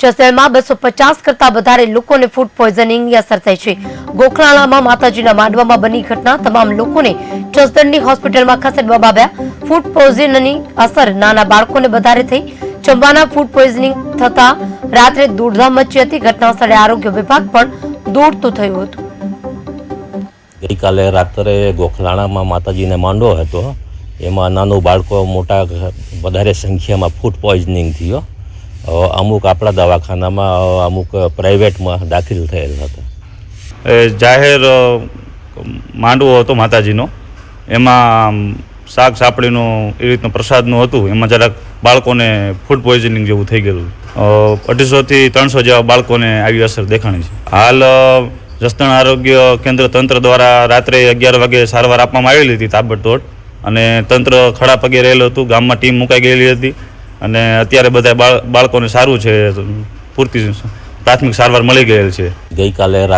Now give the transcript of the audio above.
જસદણમાં બસો પચાસ કરતા વધારે લોકોને ફૂડ પોઈઝનિંગની અસર થઈ છે. ગોખલાણામાં માતાજીના માંડવામાં બની ઘટના. તમામ લોકોને જસદણની હોસ્પિટલમાં ખસેડવામાં આવ્યા. ફૂડ પોઈઝનની અસર નાના બાળકોને વધારે થઈ. ચંબાના ફૂડ પોઈઝનિંગ થતા રાત્રે દોડધામ મચી હતી. ઘટના સ્થળે આરોગ્ય વિભાગ પણ દોડતું થયું હતું. ગઈકાલે રાત્રે ગોખલાણામાં માતાજીને માંડો હતો. એમાં નાનું બાળકો મોટા વધારે સંખ્યામાં ફૂડ પોઈઝનિંગ થયો. અમુક આપણા દવાખાનામાં અમુક પ્રાઇવેટમાં દાખલ થયેલ હતા. એ જાહેર માંડવો હતો માતાજીનો. એમાં શાક સાપડીનું એ રીતનું પ્રસાદનું હતું. એમાં જરાક બાળકોને ફૂડ પોઈઝનિંગ જેવું થઈ ગયેલું. અઢીસોથી ત્રણસો જેવા બાળકોને આવી અસર દેખાણી છે. હાલ જસદણ આરોગ્ય કેન્દ્ર તંત્ર દ્વારા રાત્રે અગિયાર વાગે સારવાર આપવામાં આવેલી હતી તાબડતોડ. અને તંત્ર ખડા પગે રહેલું હતું. ગામમાં ટીમ મુકાઈ ગયેલી હતી. અને અત્યારે બધા બાળ બાળકોને સારું છે, પૂરતી પ્રાથમિક સારવાર મળી ગયેલ છે. ગઈકાલે રાત્રે